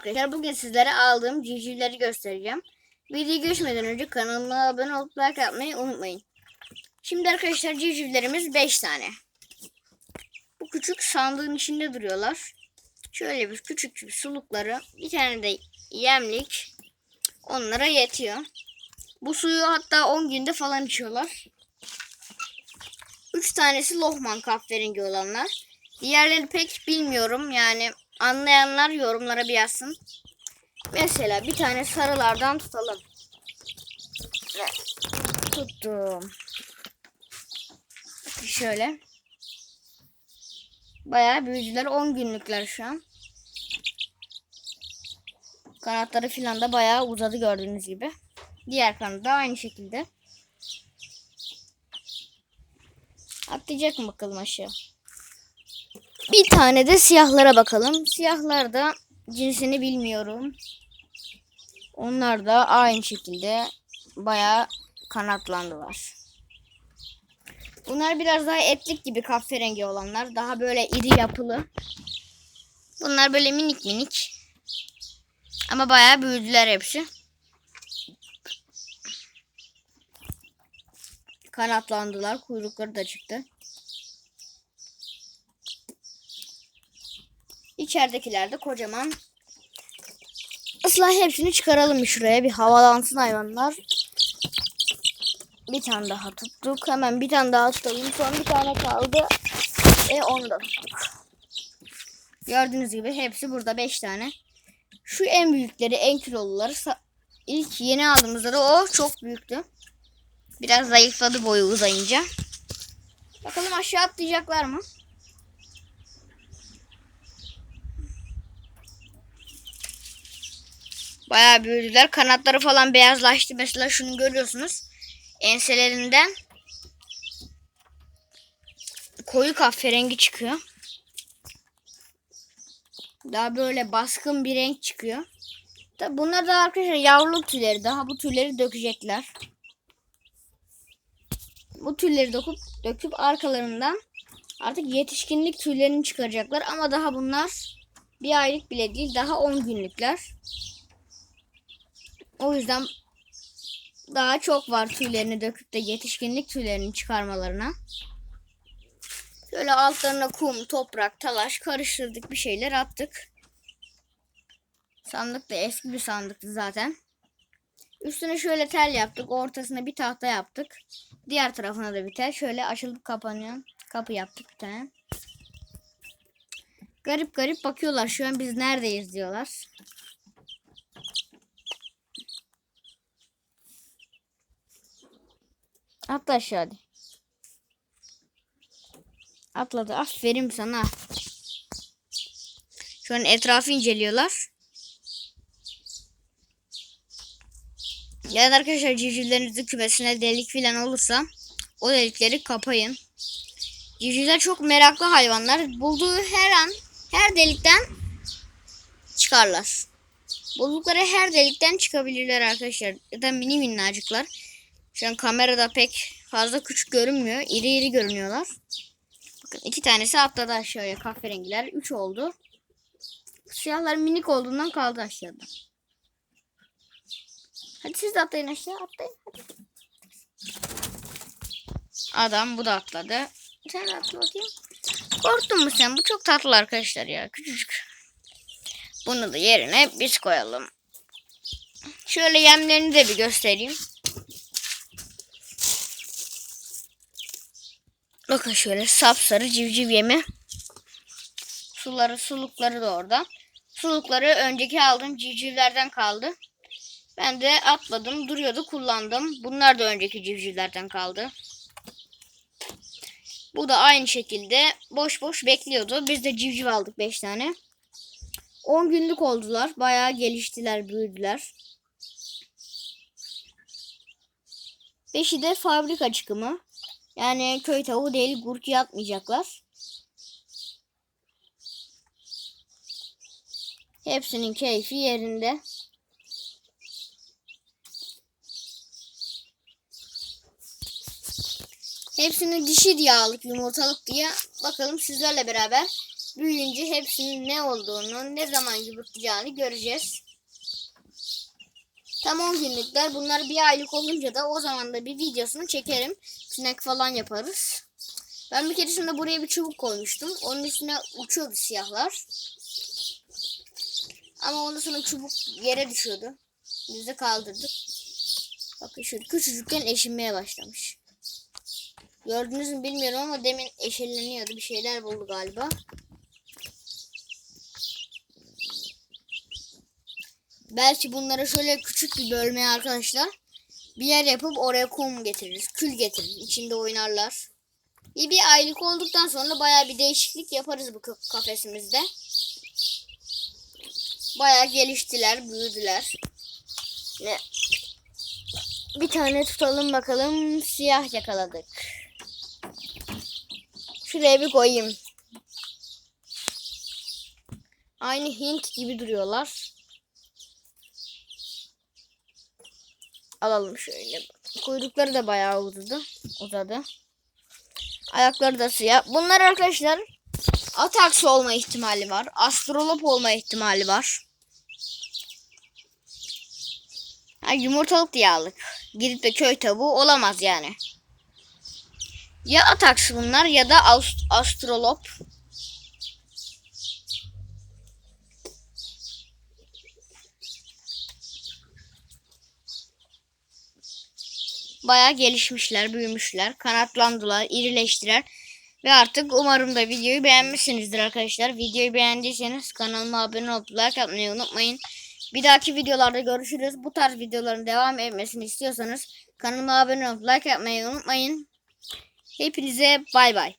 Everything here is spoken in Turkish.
Arkadaşlar bugün sizlere aldığım civcivleri göstereceğim. Videoyu geçmeden önce kanalıma abone olup like atmayı unutmayın. Şimdi arkadaşlar civcivlerimiz 5 tane. Bu küçük sandığın içinde duruyorlar. Şöyle bir küçük bir sulukları, bir tane de yemlik onlara yetiyor. Bu suyu hatta 10 günde falan içiyorlar. 3 tanesi lohman kahverengi olanlar. Diğerleri pek bilmiyorum yani anlayanlar yorumlara bir yazsın. Mesela bir tane sarılardan tutalım. Tuttum. Şöyle. Bayağı büyüdüler. 10 günlükler şu an. Kanatları filan da bayağı uzadı gördüğünüz gibi. Diğer kanat da aynı şekilde. Atlayacak mı bakalım aşağı? Bir tane de siyahlara bakalım. Siyahlar da cinsini bilmiyorum. Onlar da aynı şekilde bayağı kanatlandılar. Bunlar biraz daha etlik gibi kahverengi olanlar. Daha böyle iri yapılı. Bunlar böyle minik minik. Ama bayağı büyüdüler hepsi. Kanatlandılar. Kuyrukları da çıktı. İçeridekiler de kocaman. Islah hepsini çıkaralım şuraya. Bir havalansın hayvanlar. Bir tane daha tuttuk. Hemen bir tane daha tutalım. Son bir tane kaldı. Ve onu da tuttuk. Gördüğünüz gibi hepsi burada 5 tane. Şu en büyükleri, en kiloluları ilk yeni aldığımızda da o çok büyüktü. Biraz zayıfladı boyu uzayınca. Bakalım aşağı atlayacaklar mı? Bayağı büyüdüler. Kanatları falan beyazlaştı. Mesela şunu görüyorsunuz. Enselerinden koyu kahverengi çıkıyor. Daha böyle baskın bir renk çıkıyor. Tabi bunlar da arkadaşlar yavruluk tüyleri. Daha bu tüyleri dökecekler. Bu tüyleri döküp, döküp arkalarından artık yetişkinlik tüylerini çıkaracaklar. Ama daha bunlar bir aylık bile değil. Daha 10 günlükler. O yüzden daha çok var tüylerini döküp de yetişkinlik tüylerini çıkarmalarına. Şöyle altlarına kum, toprak, talaş karıştırdık bir şeyler attık. Sandık da eski bir sandıktı zaten. Üstüne şöyle tel yaptık. Ortasına bir tahta yaptık. Diğer tarafına da bir tel. Şöyle açılıp kapanıyor. Kapı yaptık bir tane. Garip garip bakıyorlar. Şu an biz neredeyiz diyorlar. Atla aşağı hadi. Atladı. Aferin sana. Şu an etrafı inceliyorlar. Yani arkadaşlar civcivlerinizin kümesine delik falan olursa o delikleri kapayın. Civcivler çok meraklı hayvanlar. Bulduğu her an her delikten çıkarlar. Buldukları her delikten çıkabilirler arkadaşlar. Ya da mini minnacıklar. Şu an kamerada pek fazla küçük görünmüyor. İri iri görünüyorlar. Bakın iki tanesi atladı aşağıya kahverengiler. Üç oldu. Siyahlar minik olduğundan kaldı aşağıda. Hadi siz de atlayın aşağı atlayın. Hadi. Adam bu da atladı. Sen atla bakayım. Korktun mu sen? Bu çok tatlı arkadaşlar ya. Küçücük. Bunu da yerine biz koyalım. Şöyle yemlerini de bir göstereyim. Bakın şöyle sapsarı civciv yemi. Suları, sulukları da orada. Sulukları önceki aldığım civcivlerden kaldı. Ben de atladım, duruyordu, kullandım. Bunlar da önceki civcivlerden kaldı. Bu da aynı şekilde boş boş bekliyordu. Biz de civciv aldık 5 tane. 10 günlük oldular. Bayağı geliştiler, büyüdüler. Beşi de fabrika çıkımı. Yani köy tavuğu değil, gurki atmayacaklar. Hepsinin keyfi yerinde. Hepsini dişi diye yumurtalık diye. Bakalım sizlerle beraber büyüyünce hepsinin ne olduğunu, ne zaman yumurtlayacağını göreceğiz. Tam 10 günlükler. Bunlar bir aylık olunca da o zaman da bir videosunu çekerim. Sinek falan yaparız. Ben bir keresinde buraya bir çubuk koymuştum. Onun üstüne uçuyordu siyahlar. Ama ondan sonra çubuk yere düşüyordu. Biz de kaldırdık. Bakın şöyle küçücükken eşinmeye başlamış. Gördünüz mü bilmiyorum ama demin eşeleniyordu. Bir şeyler buldu galiba. Belki bunlara şöyle küçük bir bölmeye arkadaşlar bir yer yapıp oraya kum getiririz. Kül getiririz. İçinde oynarlar. Bir, bir aylık olduktan sonra baya bir değişiklik yaparız bu ka- kafesimizde. Baya geliştiler, büyüdüler. Ne? Bir tane tutalım bakalım. Siyah yakaladık. Şuraya bir koyayım. Aynı Hint gibi duruyorlar. Alalım şöyle. Kuyrukları da bayağı uzadı. Uzadı. Ayakları da siyah. Bunlar arkadaşlar Atax olma ihtimali var. Astrolop olma ihtimali var. Ha, yumurtalık diye. Gidip de köy tavuğu olamaz yani. Ya Atax bunlar ya da Ast- Astrolop. Bayağı gelişmişler, büyümüşler, kanatlandılar, irileştiler. Ve artık umarım da videoyu beğenmişsinizdir arkadaşlar. Videoyu beğendiyseniz kanalıma abone olup like atmayı unutmayın. Bir dahaki videolarda görüşürüz. Bu tarz videoların devam etmesini istiyorsanız kanalıma abone olup like atmayı unutmayın. Hepinize bay bay.